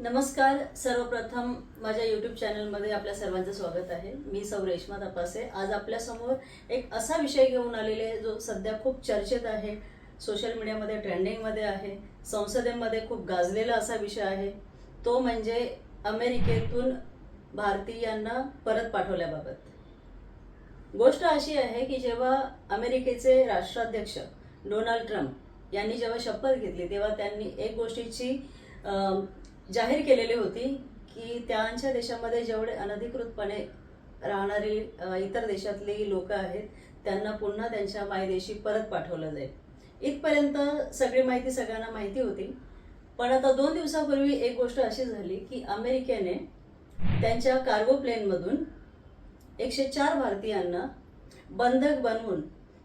नमस्कार सर्वप्रथम माझ्या यूट्यूब चॅनलमध्ये आपल्या सर्वांचं स्वागत आहे. मी सौ रेश्मा तपासे. आज आपल्यासमोर एक असा विषय घेऊन आलेले आहे जो सध्या खूप चर्चेत आहे. सोशल मीडियामध्ये ट्रेंडिंगमध्ये आहे. संसदेमध्ये खूप गाजलेला असा विषय आहे. तो म्हणजे अमेरिकेतून भारतीयांना परत पाठवल्याबाबत. गोष्ट अशी आहे की जेव्हा अमेरिकेचे राष्ट्राध्यक्ष डोनाल्ड ट्रम्प यांनी जेव्हा शपथ घेतली तेव्हा त्यांनी एक गोष्टीची जाहीर केलेली होती की त्यांच्या देशामध्ये जेवढे अनधिकृतपणे राहणारी इतर देशातली लोक आहेत त्यांना पुन्हा त्यांच्या मायदेशी परत पाठवलं जाईल. इथपर्यंत सगळी माहिती सगळ्यांना माहिती होती. पण आता दोन दिवसापूर्वी एक गोष्ट अशी झाली की अमेरिकेने त्यांच्या कार्गो प्लेनमधून एकशे चार भारतीयांना बंधक बनवून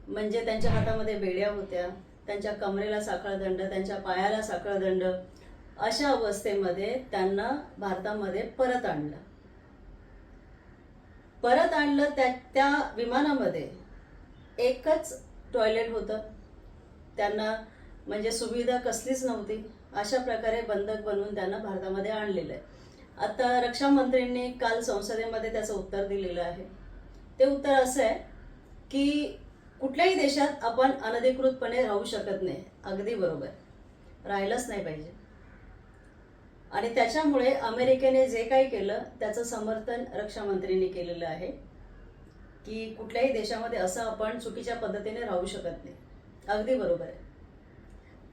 म्हणजे त्यांच्या हातामध्ये बेड्या होत्या त्यांच्या कमरेला साखळदंड त्यांच्या पायाला साखळदंड अशा अवस्थेमध्ये त्यांना भारतामध्ये परत आणलं. परत आणलं त्या त्या विमानामध्ये एकच टॉयलेट होतं. त्यांना म्हणजे सुविधा कसलीच नव्हती. अशा प्रकारे बंधक बनवून त्यांना भारतामध्ये आणलेलं आहे. आता रक्षामंत्र्यांनी काल संसदेमध्ये त्याचं उत्तर दिलेलं आहे. ते उत्तर असं आहे की कुठल्याही देशात आपण अनधिकृतपणे राहू शकत नाही. अगदी बरोबर. राहिलंच नाही पाहिजे. आणि त्याच्यामुळे अमेरिकेने जे काही केलं त्याचं समर्थन रक्षामंत्रींनी केलेलं आहे की कुठल्याही देशामध्ये असं आपण चुकीच्या पद्धतीने राहू शकत नाही. अगदी बरोबर आहे.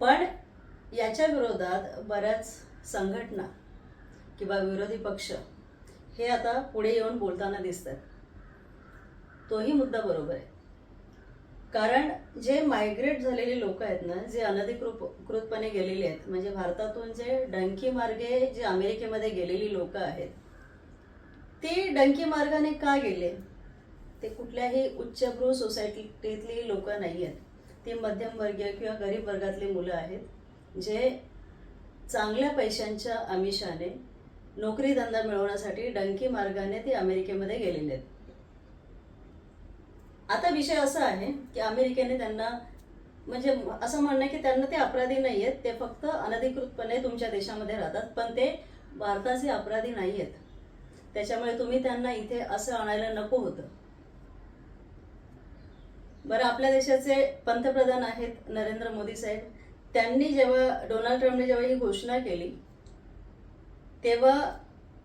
पण याच्या विरोधात बऱ्याच संघटना किंवा विरोधी पक्ष हे आता पुढे येऊन बोलताना दिसतात. तोही मुद्दा बरोबर आहे. कारण जे मायग्रेट झालेले लोक आहेत ना जे अनधिकृतपणे गेलेले आहेत म्हणजे भारतातून जे डंकी मार्गे जे अमेरिकेमध्ये गेलेली लोक आहेत ते डंकी मार्गाने का गेले? ते कुठल्याही उच्चभ्रू सोसायटीतली लोक नाही आहेत. ती मध्यमवर्गीय किंवा गरीब वर्गातली मुलं आहेत जे चांगल्या पैशांच्या आमिषाने नोकरी धंदा मिळवण्यासाठी डंकी मार्गाने ते अमेरिकेमध्ये गेलेले आहेत. आता विषय असा आहे की अमेरिकेने त्यांना म्हणजे असं म्हणणं की त्यांना ते अपराधी नाही आहेत ते फक्त अनधिकृतपणे तुमच्या देशामध्ये राहतात पण ते भारताचे अपराधी नाही आहेत त्याच्यामुळे तुम्ही त्यांना इथे असं आणायला नको होतं. बरं आपल्या देशाचे पंतप्रधान आहेत नरेंद्र मोदी साहेब. त्यांनी जेव्हा डोनाल्ड ट्रम्पने जेव्हा ही घोषणा केली तेव्हा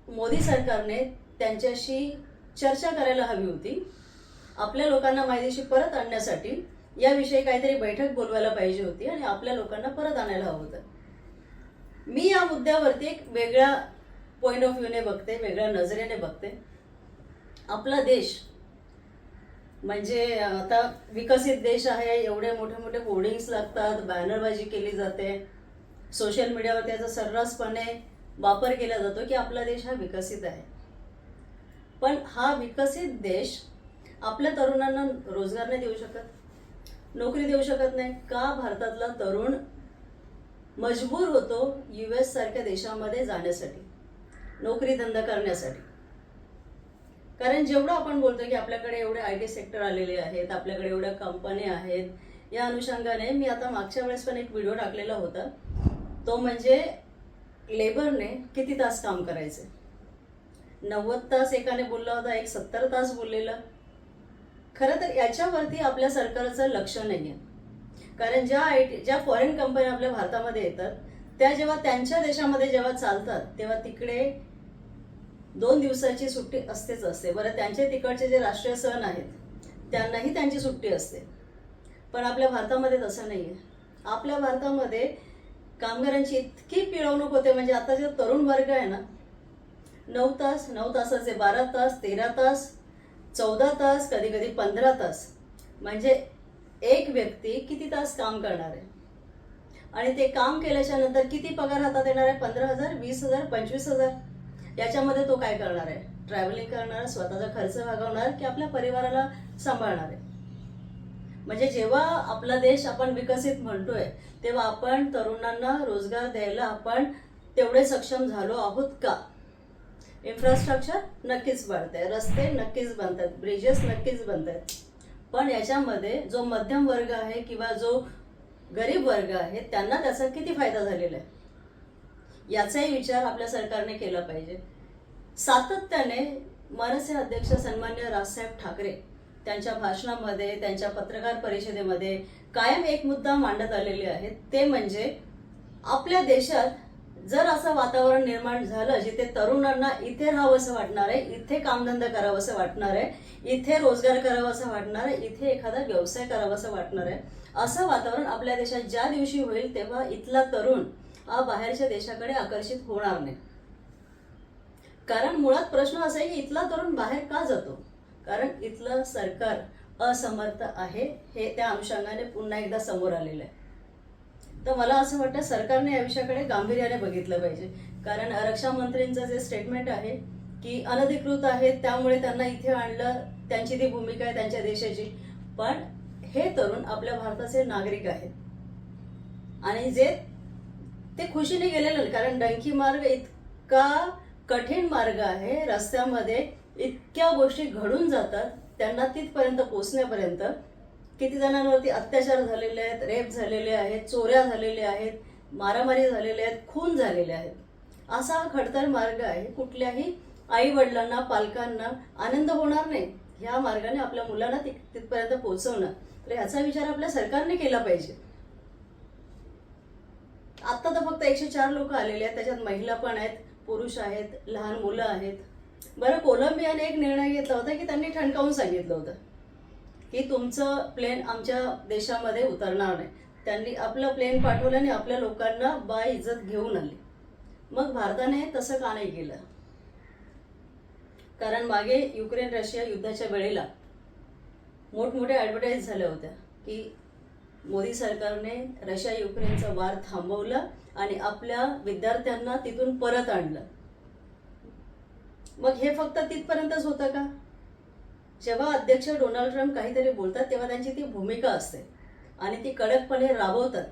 मोदी सरकारने त्यांच्याशी चर्चा करायला हवी होती. आपल्या लोकांना मायदेशी परत आणण्यासाठी याविषयी काहीतरी बैठक बोलवायला पाहिजे होती आणि आपल्या लोकांना परत आणायला हवं होतं. मी या मुद्द्यावरती एक वेगळ्या पॉईंट ऑफ व्ह्यूने बघते वेगळ्या नजरेने बघते. आपला देश म्हणजे आता विकसित देश आहे एवढे मोठे मोठे होर्डिंग्स लागतात बॅनरबाजी केली जाते. सोशल मीडियावर त्याचा सर्रासपणे वापर केला जातो की आपला देश हा विकसित आहे. पण हा विकसित देश आपल्या तरुणांना रोजगार नाही देऊ शकत. नोकरी देऊ शकत नाही. का? भारतातला तरुण मजबूर होतो यू एस सारख्या देशामध्ये जाण्यासाठी नोकरी धंदा करण्यासाठी. कारण जेवढं आपण बोलतो की आपल्याकडे एवढे आय टी सेक्टर आलेले आहेत आपल्याकडे एवढ्या कंपन्या आहेत या अनुषंगाने मी आता मागच्या वेळेस पण एक व्हिडिओ टाकलेला होता. तो म्हणजे लेबरने किती तास काम करायचे? नव्वद तास एकाने बोलला होता एक सत्तर तास बोललेला. खरं तर याच्यावरती आपल्या सरकारचं लक्ष नाही आहे कारण ज्या आय टी ज्या फॉरेन कंपन्या आपल्या भारतामध्ये येतात त्या जेव्हा त्यांच्या देशामध्ये जेव्हा चालतात तेव्हा तिकडे दोन दिवसाची सुट्टी असतेच असते. बरं त्यांचे तिकडचे जे राष्ट्रीय सण आहेत त्यांनाही त्यांची सुट्टी असते. पण आपल्या भारतामध्ये तसं नाही आहे आपल्या भारतामध्ये कामगारांची इतकी पिळवणूक होते म्हणजे आता जे तरुण वर्ग आहे ना नऊ तास नऊ तासाचे बारा तास तेरा तास चौदा तास कधी कधी पंधरा तास. म्हणजे एक व्यक्ती किती तास काम करणार आहे? आणि ते काम केल्याच्यानंतर किती पगार हातात येणार आहे? पंधरा हजार वीस हजार पंचवीस हजार? याच्यामध्ये तो काय करणार आहे? ट्रॅव्हलिंग करणार स्वतःचा खर्च भागवणार की आपल्या परिवाराला सांभाळणार आहे? म्हणजे जेव्हा आपला देश आपण विकसित म्हणतोय तेव्हा आपण तरुणांना रोजगार द्यायला आपण तेवढे सक्षम झालो आहोत का? इन्फ्रास्ट्रक्चर नक्कीच वाढतंय रस्ते नक्कीच बनतात. ब्रिजेस नक्कीच बनतात. पण याच्यामध्ये जो मध्यम वर्ग आहे किंवा जो गरीब वर्ग आहे त्यांना त्याचा किती फायदा झालेला आहे? याचाही विचार आपल्या सरकारने केला पाहिजे. सातत्याने मनसे अध्यक्ष सन्मान्य राजसाहेब ठाकरे त्यांच्या भाषणामध्ये त्यांच्या पत्रकार परिषदेमध्ये कायम एक मुद्दा मांडत आलेले आहेत. ते म्हणजे आपल्या देशात जर असं वातावरण निर्माण झालं जिथे तरुणांना इथे राहावंसं वाटणार आहे इथे कामधंदा करावंसं वाटणार आहे इथे रोजगार करावासा वाटणार आहे इथे एखादा व्यवसाय करावासा वाटणार आहे असं वातावरण आपल्या देशात ज्या दिवशी होईल तेव्हा इथला तरुण हा बाहेरच्या देशाकडे आकर्षित होणार नाही. कारण मुळात प्रश्न असा आहे की इथला तरुण बाहेर का जातो? कारण इथलं सरकार असमर्थ आहे हे त्या अनुषंगाने पुन्हा एकदा समोर आलेलं आहे. तर मला असं वाटतं सरकारने या विषयाकडे गांभीर्याने बघितलं पाहिजे. कारण रक्षा मंत्र्यांचं जे स्टेटमेंट आहे की अनधिकृत आहेत त्यामुळे त्यांना इथे आणलं त्यांची ती भूमिका आहे त्यांच्या देशाची. पण हे तरुण आपल्या भारताचे नागरिक आहेत. आणि जे ते खुशीने गेलेले कारण डंकी मार्ग इतका कठीण मार्ग आहे रस्त्यामध्ये इतक्या गोष्टी घडून जातात त्यांना तिथपर्यंत पोहोचण्यापर्यंत. किती जणांवरती अत्याचार झालेले आहेत रेप झालेले आहेत चोऱ्या झालेल्या आहेत मारामारी झालेल्या आहेत खून झालेले आहेत. असा हा खडतर मार्ग आहे कुठल्याही आई वडिलांना पालकांना आनंद होणार नाही ह्या मार्गाने आपल्या मुलांना तिथपर्यंत पोहोचवणं. तर ह्याचा विचार आपल्या सरकारने केला पाहिजे. आता तर फक्त एकशे चार लोक आलेले आहेत त्याच्यात महिला पण आहेत पुरुष आहेत लहान मुलं आहेत. बरं कोलंबियाने एक निर्णय घेतला होता की त्यांनी ठणकावून सांगितलं होतं. की तुमचं प्लेन आमच्या देशामध्ये उतरणार नाही. त्यांनी आपलं प्लेन पाठवलं आणि आपल्या लोकांना बाय इज्जत घेऊन आली. मग भारताने तसं का नाही केलं? कारण मागे युक्रेन रशिया युद्धाच्या वेळेला मोठमोठ्या ॲडव्हर्टाईज झाल्या होत्या की मोदी सरकारने रशिया युक्रेनचा वार थांबवला आणि आपल्या विद्यार्थ्यांना तिथून परत आणलं. मग हे फक्त तिथपर्यंतच होतं का? जेव्हा अध्यक्ष डोनाल्ड ट्रम्प काहीतरी बोलतात तेव्हा त्यांची ती भूमिका असते. आणि ती कडकपणे राबवतात.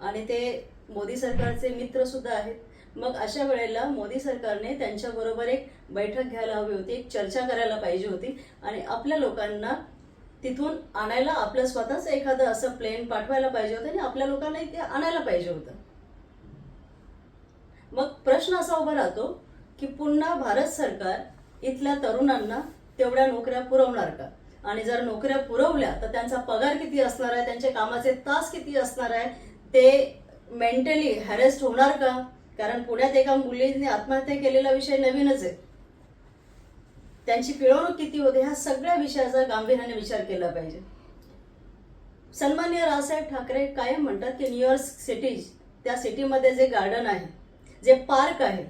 आणि ते मोदी सरकारचे मित्रसुद्धा आहेत. मग अशा वेळेला मोदी सरकारने त्यांच्याबरोबर एक बैठक घ्यायला हवी होती एक चर्चा करायला पाहिजे होती. आणि आपल्या लोकांना तिथून आणायला आपलं स्वतःच एखादं असं प्लेन पाठवायला पाहिजे होतं आणि आपल्या लोकांना ते आणायला पाहिजे होतं. मग प्रश्न असा उभा राहतो की पुन्हा भारत सरकार इथल्या तरुणांना तेवढ्या नोकऱ्या पुरवणार का? आणि जर नोकऱ्या पुरवल्या तर त्यांचा पगार किती असणार आहे? त्यांचे कामाचे तास किती असणार आहे? ते मेंटली हॅरेस्ट होणार का? कारण पुण्यात एका मुलीने आत्महत्या केलेला विषय नवीनच आहे. त्यांची पिळवणूक किती होते? ह्या सगळ्या विषयाचा गांभीर्याने विचार केला पाहिजे. सन्मान्य रावसाहेब ठाकरे कायम म्हणतात की न्यूयॉर्क सिटीज त्या सिटीमध्ये जे गार्डन आहे जे पार्क आहे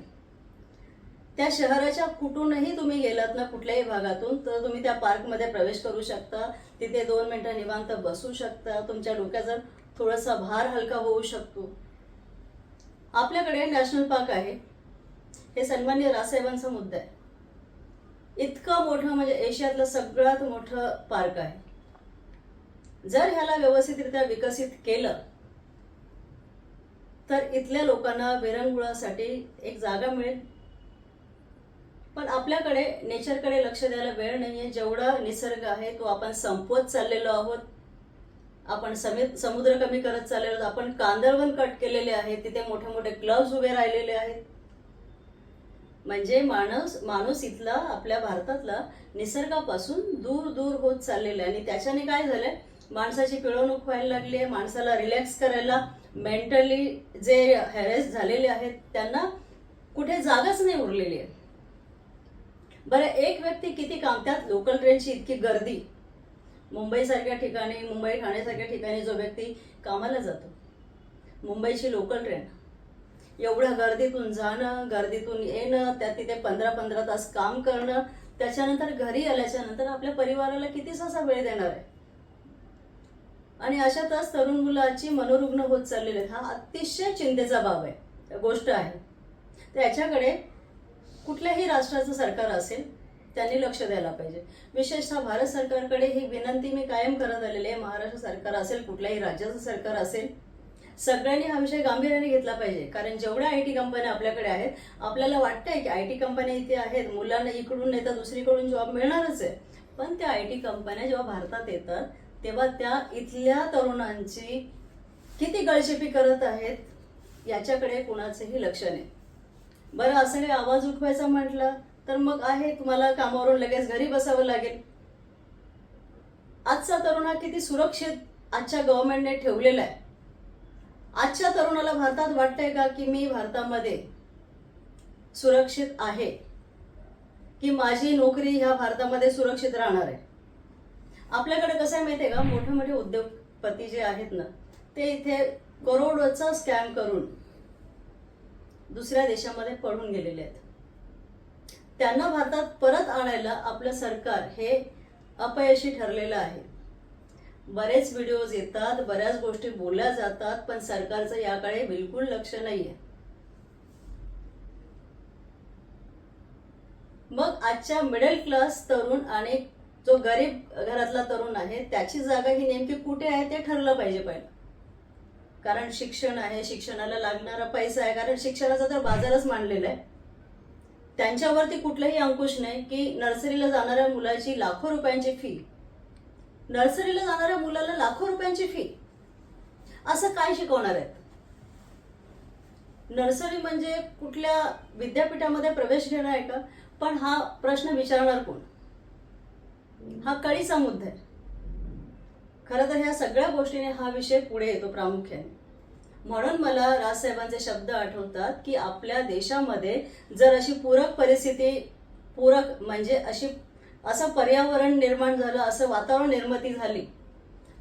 त्या शहराच्या कुठूनही तुम्ही गेलात ना कुठल्याही भागातून तर तुम्ही त्या पार्कमध्ये प्रवेश करू शकता. तिथे दोन मिनटं निवांत बसू शकता. तुमच्या डोक्याचा थोडासा भार हलका होऊ शकतो. आपल्याकडे नॅशनल पार्क आहे. हे सन्मान्य रासाहेबांचा मुद्दा आहे. इतकं मोठं म्हणजे एशियातलं सगळ्यात मोठं पार्क आहे. जर ह्याला व्यवस्थितरित्या विकसित केलं तर इथल्या लोकांना विरंगुळासाठी एक जागा मिळेल. पण आपल्याकडे नेचरकडे लक्ष द्यायला वेळ नाही आहे जेवढा निसर्ग आहे तो आपण संपवत चाललेलो आहोत आपण समित समुद्र कमी करत चाललेलो आहोत आपण कांदळवन कट केलेले आहेत तिथे मोठे मोठे क्लब्स उभे राहिलेले आहेत. म्हणजे माणूस माणूस इथला आपल्या भारतातला निसर्गापासून दूर दूर होत चाललेला आहे. आणि त्याच्याने काय झालंय? माणसाची पिळवणूक व्हायला लागली आहे. माणसाला रिलॅक्स करायला मेंटली जे हॅरेस झालेले आहेत त्यांना कुठे जागाच नाही उरलेली आहे. बरं एक व्यक्ती किती काम त्यात लोकल ट्रेनची इतकी गर्दी. मुंबईसारख्या ठिकाणी मुंबई ठाण्यासारख्या ठिकाणी जो व्यक्ती कामाला जातो. मुंबईची लोकल ट्रेन एवढ्या गर्दीतून जाणं गर्दीतून येणं त्या तिथे पंधरा पंधरा तास काम करणं त्याच्यानंतर घरी आल्याच्यानंतर आपल्या परिवाराला किती असा वेळ देणार आहे? आणि अशातच तरुण मुलाची मनोरुग्ण होत चाललेली हा अतिशय चिंतेचा बाब आहे. गोष्ट आहे. तर याच्याकडे कुठल्याही राष्ट्राचं सरकार असेल त्यांनी लक्ष द्यायला पाहिजे. विशेषतः भारत सरकारकडे ही विनंती मी कायम करत आलेली आहे महाराष्ट्र सरकार असेल कुठल्याही राज्याचं सरकार असेल सगळ्यांनी हा विषय गांभीर्याने घेतला पाहिजे. कारण जेवढ्या आय टी कंपन्या आपल्याकडे आहेत आपल्याला वाटतंय की आय टी कंपन्या इथे आहेत मुलांना इकडून नाही तर दुसरीकडून जॉब मिळणारच आहे. पण त्या आय टी कंपन्या जेव्हा भारतात येतात तेव्हा त्या इथल्या तरुणांची किती गळशेपी करत आहेत याच्याकडे कोणाचंही लक्ष नाही. बरं असं काही आवाज उठवायचा म्हटलं तर मग आहे तुम्हाला कामावरून लगेच घरी बसावं लागेल. आजचा तरुण हा किती सुरक्षित आजच्या गव्हर्नमेंटने ठेवलेला आहे. आजच्या तरुणाला भारतात वाटतंय का की मी भारतामध्ये सुरक्षित आहे? की माझी नोकरी ह्या भारतामध्ये सुरक्षित राहणार आहे? आपल्याकडे कसं आहे माहितीये का? मोठे मोठे उद्योगपती जे आहेत ना ते इथे करोडोचा स्कॅम करून दुसऱ्या देशामध्ये पळून गेलेले आहेत. त्यांना भारतात परत आणायला आपलं सरकार हे अपयशी ठरलेलं आहे. बरेच व्हिडिओज येतात बऱ्याच गोष्टी बोलल्या जातात पण सरकारचं याकडे बिलकुल लक्ष नाहीये. मग आजच्या मिडल क्लास तरुण आणि जो गरीब घरातला तरुण आहे त्याची जागा ही नेमकी कुठे आहे ते ठरलं पाहिजे पहिलं कारण शिक्षण आहे शिक्षणाला लागणारा पैसा आहे कारण शिक्षणाचा तर बाजारच मांडलेला आहे. त्यांच्यावरती कुठलाही अंकुश नाही की नर्सरीला जाणाऱ्या मुलाची लाखो रुपयांची फी नर्सरीला जाणाऱ्या मुलाला लाखो रुपयांची फी असं काय शिकवणार आहेत? नर्सरी म्हणजे कुठल्या विद्यापीठामध्ये प्रवेश घेणार आहे का? पण हा प्रश्न विचारणार कोण? हा कळीचा मुद्दा आहे. खरं तर ह्या सगळ्या गोष्टीने हा विषय पुढे येतो प्रामुख्याने. म्हणून मला राजसाहेबांचे शब्द आठवतात की आपल्या देशामध्ये जर अशी पूरक परिस्थिती पूरक म्हणजे अशी असं पर्यावरण निर्माण झालं असं वातावरण निर्मिती झाली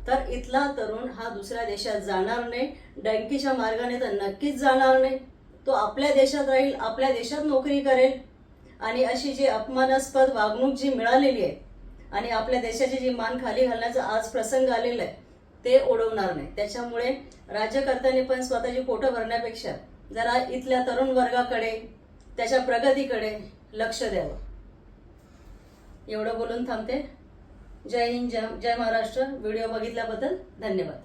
तर इथला तरुण हा दुसऱ्या देशात जाणार नाही डंकीच्या मार्गाने तर नक्कीच जाणार नाही. तो आपल्या देशात राहील आपल्या देशात नोकरी करेल. आणि अशी जी अपमानास्पद वागणूक जी मिळालेली आहे आणि आपल्या देशाची जी मान खाली घालण्याचा आज प्रसंग आलेला आहे ते ओढवणार नाही. त्याच्यामुळे राज्यकर्त्यांनी पण स्वतःची पोटं भरण्यापेक्षा जरा इथल्या तरुण वर्गाकडे त्याच्या प्रगतीकडे लक्ष द्यावं. एवढं बोलून थांबते. जय हिंद जय जय महाराष्ट्र. व्हिडिओ बघितल्याबद्दल धन्यवाद.